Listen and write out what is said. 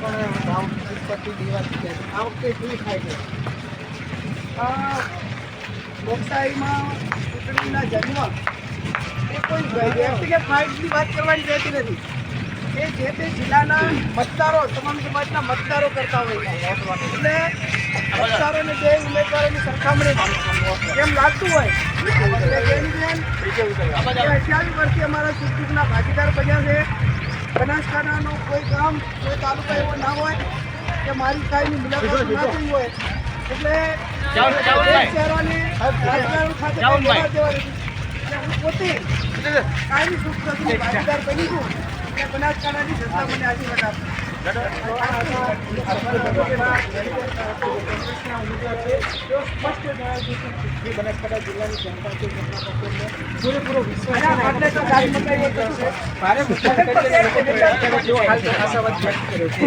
પણ ભાવ નિષ્પત્તિ દેવાતી છે આ વખતે શું થાય છે લોકશાહીમાં ચૂંટણીના જન્મ એ કોઈ વ્યક્તિગત ફાઇટની વાત કરવાની રહેતી નથી. એ જે તે જિલ્લાના મતદારો તમામ સમાજના મતદારો કરતા હોય એટલે મતદારોને જે ઉમેદવારોની સરખામણી એમ લાગતું હોય અઠ્યાવીસ વર્ષથી અમારા સુખદુખના ભાગીદાર બન્યા છે. બનાસકાંઠાનો કોઈ ગામ કોઈ તાલુકા એવો ના હોય કે મારી કાંઈની મુલાકાત ના થઈ હોય. એટલે એક ચહેરાને રાજકારણ ખાતે હું પોતે કાયમી સુખ ભાગીદાર બની છું. એટલે બનાસકાંઠાની જનતા મને આશીર્વાદ આપે. બનાસકાંઠા જિલ્લાની જનતા છે તેમના પક્ષને પૂરેપૂરો વિશ્વાસ છે. એટલે તો ગાડી મકાઈ કરશે ભારે મુશ્કેલી કરી જેવો હાલ તો આશાવાદ વ્યક્ત કર્યો છે